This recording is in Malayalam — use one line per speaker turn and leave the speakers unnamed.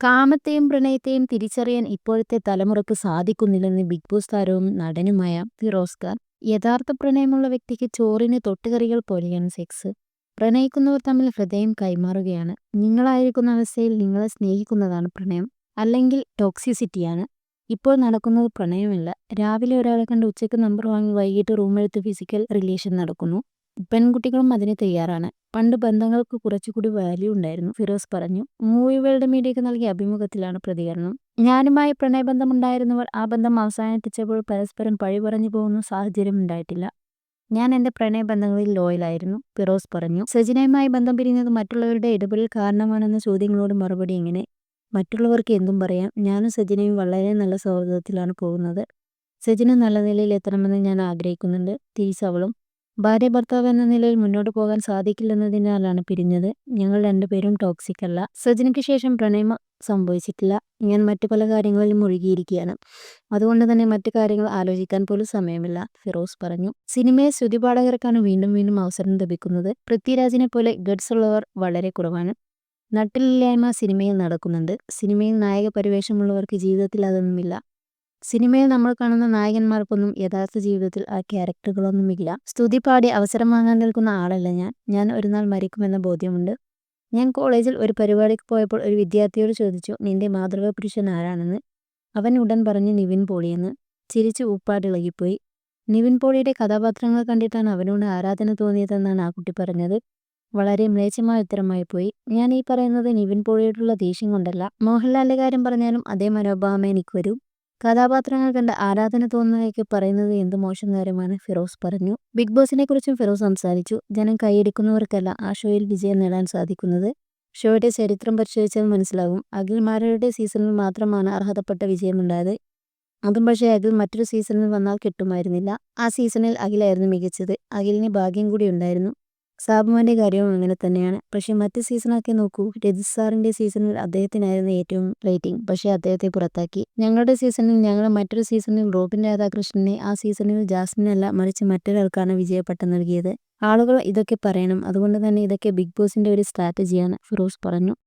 കാമത്തെയും പ്രണയത്തെയും തിരിച്ചറിയാൻ ഇപ്പോഴത്തെ തലമുറയ്ക്ക് സാധിക്കുന്നില്ലെന്ന് ബിഗ് ബോസ് താരവും നടനുമായ ഫിറോസ്കാർ യഥാർത്ഥ പ്രണയമുള്ള വ്യക്തിക്ക് ചോറിന് തൊട്ടുകറികൾ പോലെയാണ് സെക്സ്. പ്രണയിക്കുന്നവർ തമ്മിൽ ഹൃദയം കൈമാറുകയാണ്. നിങ്ങളായിരിക്കുന്ന അവസ്ഥയിൽ നിങ്ങളെ സ്നേഹിക്കുന്നതാണ് പ്രണയം അല്ലെങ്കിൽ ടോക്സിസിറ്റിയാണ്. ഇപ്പോൾ നടക്കുന്നത് പ്രണയമല്ല രാവിലെ ഒരാളെ കണ്ട് ഉച്ചയ്ക്ക് നമ്പർ വാങ്ങി വൈകിട്ട് റൂമെടുത്ത് ഫിസിക്കൽ റിലേഷൻ നടക്കുന്നു. പെൺകുട്ടികളും അതിന് തയ്യാറാണ്. പണ്ട് ബന്ധങ്ങൾക്ക് കുറച്ചുകൂടി വാല്യൂ ഉണ്ടായിരുന്നു ഫിറോസ് പറഞ്ഞു. മൂവി വേൾഡ് മീഡിയയ്ക്ക് നൽകിയ അഭിമുഖത്തിലാണ് പ്രതികരണം. ഞാനുമായി പ്രണയബന്ധമുണ്ടായിരുന്നവർ ആ ബന്ധം അവസാനിപ്പിച്ചപ്പോൾ പരസ്പരം പഴി പറഞ്ഞു പോകുന്ന സാഹചര്യം ഉണ്ടായിട്ടില്ല. ഞാൻ എന്റെ പ്രണയബന്ധങ്ങളിൽ ലോയലായിരുന്നു ഫിറോസ് പറഞ്ഞു. സജിനയുമായി ബന്ധം പിരിഞ്ഞത് മറ്റുള്ളവരുടെ ഇടപെടൽ കാരണമാണെന്ന ചോദ്യങ്ങളോട് മറുപടി ഇങ്ങനെ. മറ്റുള്ളവർക്ക് എന്തും പറയാം. ഞാനും സജിനയും വളരെ നല്ല സൗഹൃദത്തിലാണ് പോകുന്നത്. സജിന നല്ല നിലയിൽ എത്തണമെന്ന് ഞാൻ ആഗ്രഹിക്കുന്നുണ്ട്. തിരിച്ചവളും ഭാര്യ ഭർത്താവ് എന്ന നിലയിൽ മുന്നോട്ട് പോകാൻ സാധിക്കില്ലെന്നതിനാലാണ് പിരിഞ്ഞത്. ഞങ്ങൾ രണ്ടുപേരും ടോക്സിക് അല്ല. സജിനയ്ക്ക് ശേഷം പ്രണയം സംഭവിച്ചിട്ടില്ല. ഞാൻ മറ്റു പല കാര്യങ്ങളിലും മുഴുകിയിരിക്കുകയാണ്. അതുകൊണ്ട് തന്നെ മറ്റു കാര്യങ്ങൾ ആലോചിക്കാൻ പോലും സമയമില്ല ഫിറോസ് പറഞ്ഞു. സിനിമയെ ശ്രുതിപാഠകർക്കാണ് വീണ്ടും വീണ്ടും അവസരം ലഭിക്കുന്നത്. പൃഥ്വിരാജിനെ പോലെ ഗഡ്സ് ഉള്ളവർ വളരെ കുറവാണ്. നട്ടിലില്ലായ്മ സിനിമയിൽ നടക്കുന്നുണ്ട്. സിനിമയിൽ നായക പരിവേഷമുള്ളവർക്ക് ജീവിതത്തിൽ അതൊന്നുമില്ല. സിനിമയിൽ നമ്മൾ കാണുന്ന നായകന്മാർക്കൊന്നും യഥാർത്ഥ ജീവിതത്തിൽ ആ ക്യാരക്ടറുകളൊന്നുമില്ല. സ്തുതി പാടി അവസരം വാങ്ങാൻ നിൽക്കുന്ന ആളല്ല ഞാൻ. ഞാൻ ഒരു നാൾ മരിക്കുമെന്ന ബോധ്യമുണ്ട്. ഞാൻ കോളേജിൽ ഒരു പരിപാടിക്ക് പോയപ്പോൾ ഒരു വിദ്യാർത്ഥിയോട് ചോദിച്ചു നിന്റെ മാതൃകാ പുരുഷൻ ആരാണെന്ന്? അവൻ ഉടൻ പറഞ്ഞു നിവിൻ പോളിയെന്ന്. ചിരിച്ച് ഉപ്പാടിളകിപ്പോയി നിവിൻ പോളിയുടെ കഥാപാത്രങ്ങൾ കണ്ടിട്ടാണ് അവനോട് ആരാധന തോന്നിയതെന്നാണ് ആ കുട്ടി പറഞ്ഞത്. വളരെ മ്ലേച്ഛമായ ഉത്തരമായി പോയി. ഞാൻ ഈ പറയുന്നത് നിവിൻ പോളിയോടുള്ള ദേഷ്യം കൊണ്ടല്ല. മോഹൻലാലിന്റെ കാര്യം പറഞ്ഞാലും അതേ മനോഭാവമേ എനിക്ക് വരൂ കഥാപാത്രങ്ങൾ കണ്ട് ആരാധന തോന്നുന്നതൊക്കെ പറയുന്നത് എന്ത് മോശം കാര്യമാണ്? ഫിറോസ് പറഞ്ഞു. ബിഗ് ബോസിനെ കുറിച്ചും ഫിറോസ് സംസാരിച്ചു. ജനം കൈയടിക്കുന്നവർക്കല്ല ആ ഷോയിൽ വിജയം നേടാൻ സാധിക്കുന്നത്. ഷോയുടെ ചരിത്രം പരിശോധിച്ചാൽ മനസ്സിലാകും. അഖിൽമാരുടെ സീസണിൽ മാത്രമാണ് അർഹതപ്പെട്ട വിജയമുണ്ടായത്. അതും പക്ഷേ അഖിൽ മറ്റൊരു സീസണിൽ വന്നാൽ കിട്ടുമായിരുന്നില്ല. ആ സീസണിൽ അഖിലായിരുന്നു മികച്ചത്. അഖിലിന് ഭാഗ്യം കൂടി ഉണ്ടായിരുന്നു. സാബുമാന്റെ കാര്യവും അങ്ങനെ തന്നെയാണ്. പക്ഷേ മറ്റ് സീസണൊക്കെ നോക്കൂ. രജിത് സാറിന്റെ സീസണിൽ അദ്ദേഹത്തിനായിരുന്നു ഏറ്റവും റേറ്റിംഗ്. പക്ഷേ അദ്ദേഹത്തെ പുറത്താക്കി. ഞങ്ങളുടെ സീസണിൽ ഞങ്ങൾ മറ്റൊരു സീസണിൽ റോബിൻ രാധാകൃഷ്ണനെ ആ സീസണിൽ ജാസ്മിൻ അല്ല മറിച്ച് മറ്റൊരാൾക്കാണ് വിജയപട്ടം നൽകിയത്. ആളുകൾ ഇതൊക്കെ പറയണം. അതുകൊണ്ട് തന്നെ ഇതൊക്കെ ബിഗ് ബോസിന്റെ ഒരു സ്ട്രാറ്റജിയാണ് ഫിറോസ് പറഞ്ഞു.